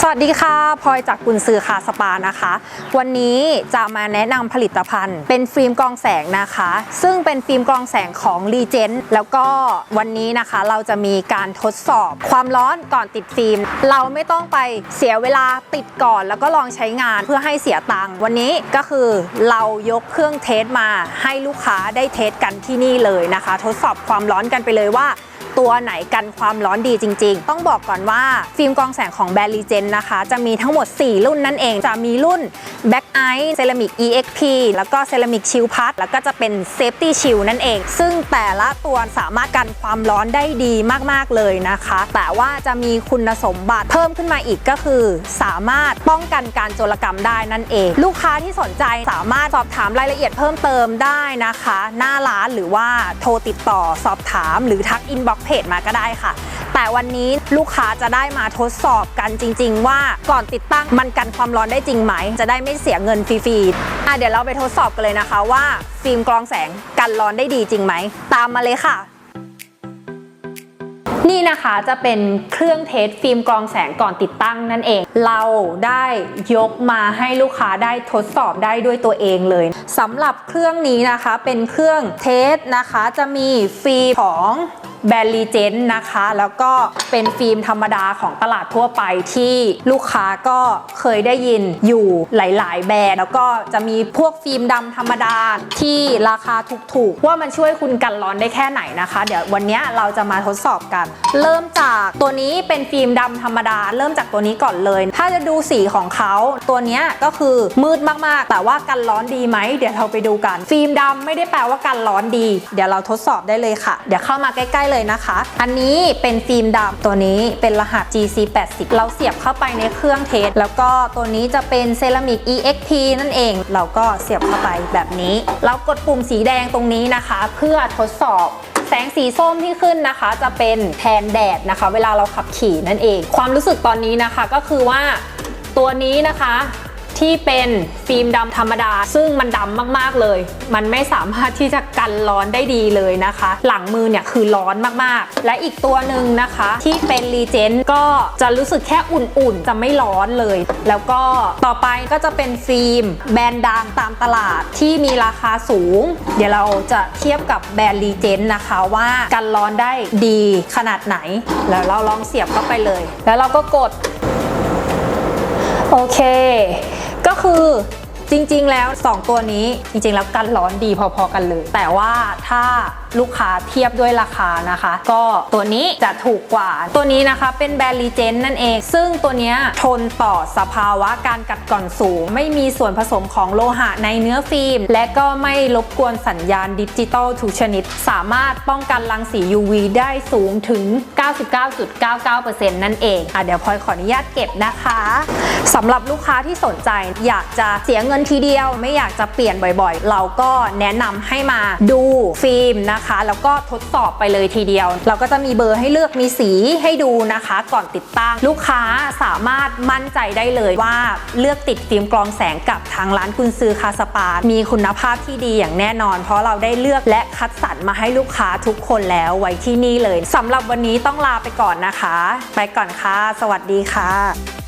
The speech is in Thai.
สวัสดีค่ะพลอยจากกุนซือคาสปานะคะ วันนี้จะมาแนะนำผลิตภัณฑ์ เป็นฟิล์มกรองแสงนะคะ ซึ่งเป็นฟิล์มกรองแสงของ r e g e n แล้วก็วันนี้นะคะเราจะมีการทดสอบความร้อนก่อนติดฟิล์ม เราไม่ต้องไปเสียเวลาติดก่อน แล้วก็ลองใช้งานเพื่อให้เสียตังค์วันนี้ก็คือเรายกเครื่องเทสมาให้ลูกค้าได้เทสกันที่นี่เลยนะคะ ทดสอบความร้อนกันไปเลยว่า ตัวไหนกันความร้อนดีจริง ๆ ต้องบอกก่อนว่าฟิล์มกองแสงของแบรนด์ลีเจนนะคะ จะมีทั้งหมด 4 รุ่นนั่นเอง จะมีรุ่น Back Ice Ceramic EXP แล้วก็ Ceramic Shield Plus แล้วก็จะเป็น Safety Shield นั่นเอง ซึ่งแต่ละตัวสามารถกันความร้อนได้ดีมากๆเลยนะคะ แต่ว่าจะมีคุณสมบัติเพิ่มขึ้นมาอีกก็คือ สามารถป้องกันการโจรกรรมได้นั่นเอง ลูกค้าที่สนใจสามารถสอบถามรายละเอียดเพิ่มเติมได้นะคะ หน้าร้านหรือว่าโทรติดต่อสอบถามหรือทักอินบ็อกเพจมาก็ได้ค่ะ แต่วันนี้ลูกค้าจะได้มาทดสอบกันจริง ๆ ว่าก่อนติดตั้งมันกันความร้อนได้จริงไหม จะได้ไม่เสียเงินฟรีๆอะเดี๋ยวเราไปทดสอบกันเลยนะคะว่าฟิล์มกรองแสงกันร้อนได้ดีจริงไหม ตามมาเลยค่ะนี่นะคะจะเป็นเครื่องเทสฟิล์มกรองแสงก่อนติดตั้งนั่นเอง เราได้ยกมาให้ลูกค้าได้ทดสอบได้ด้วยตัวเองเลยสำหรับเครื่องนี้นะคะเป็นเครื่องเทสนะคะจะมีฟิล์มของ แบรนด์ลีเจนนะคะ แล้วก็เป็นฟิล์มธรรมดาของตลาดทั่วไปที่ลูกค้าก็เคยได้ยินอยู่หลาย ๆ แบรนด์ แล้วก็จะมีพวกฟิล์มดำธรรมดาที่ราคาถูกๆ ว่ามันช่วยคุณกันร้อนได้แค่ไหนนะคะ เดี๋ยววันนี้เราจะมาทดสอบกัน เริ่มจากตัวนี้เป็นฟิล์มดำธรรมดา เริ่มจากตัวนี้ก่อนเลย ถ้าจะดูสีของเขาตัวนี้ก็คือมืดมากๆ แต่ว่ากันร้อนดีไหมเดี๋ยวเราไปดูกัน ฟิล์มดำไม่ได้แปลว่ากันร้อนดี เดี๋ยวเราทดสอบได้เลยค่ะ เดี๋ยวเข้ามาใกล้ๆเลยนะคะ อันนี้เป็นฟิล์มดำตัวนี้เป็นรหัส GC80 เราเสียบเข้าไปในเครื่องเทส แล้วก็ตัวนี้จะเป็นเซรามิก EXP นั่นเอง เราก็เสียบเข้าไปแบบนี้ เรากดปุ่มสีแดงตรงนี้นะคะ เพื่อทดสอบ แสงสีส้มที่ขึ้นนะคะ จะเป็นแทนแดดนะคะ เวลาเราขับขี่นั่นเอง ความรู้สึกตอนนี้นะคะก็คือว่าตัวนี้นะคะ ที่เป็นฟิล์มดำธรรมดา ซึ่งมันดำมากๆเลย มันไม่สามารถที่จะกันร้อนได้ดีเลยนะคะ หลังมือเนี่ยคือร้อนมากๆ และอีกตัวหนึ่งนะคะ ที่เป็นรีเจนก็จะรู้สึกแค่อุ่นๆ จะไม่ร้อนเลย แล้วก็ต่อไปก็จะเป็นฟิล์มแบรนด์ดังตามตลาดที่มีราคาสูง เดี๋ยวเราจะเทียบกับแบรนด์รีเจนนะคะว่ากันร้อนได้ดีขนาดไหน แล้วเราลองเสียบเข้าไปเลย แล้วเราก็กด โอเค คือ จริง ๆ แล้ว 2 ตัวนี้จริง ๆ แล้วกันร้อนดีพอๆกันเลย แต่ว่าถ้าลูกค้าเทียบด้วยราคานะคะ ก็ตัวนี้จะถูกกว่า ตัวนี้นะคะเป็นแบรนด์รีเจนนั่นเอง ซึ่งตัวนี้ทนต่อสภาวะการกัดกร่อนสูง ไม่มีส่วนผสมของโลหะในเนื้อฟิล์ม และก็ไม่รบกวนสัญญาณดิจิตอลทุกชนิด สามารถป้องกันรังสี UV ได้สูงถึง 99.99%นั่นเองอะเดี๋ยวพลอยขออนุญาตเก็บนะคะสำหรับลูกค้าที่สนใจอยากจะเสียเงินทีเดียวไม่อยากจะเปลี่ยนบ่อยๆ เราก็แนะนำให้มาดูฟิล์มนะคะ แล้วก็ทดสอบไปเลยทีเดียว เราก็จะมีเบอร์ให้เลือกมีสีให้ดูนะคะ ก่อนติดตั้งลูกค้าสามารถมั่นใจได้เลยว่าเลือกติดฟิล์มกรองแสงกับทางร้านกุนซือคาสปา มีคุณภาพที่ดีอย่างแน่นอน เพราะเราได้เลือกและคัดสรรมาให้ลูกค้าทุกคนแล้วไว้ที่นี่เลยสำหรับวันนี้ต้องลาไปก่อนนะคะ ไปก่อนค่ะ สวัสดีค่ะ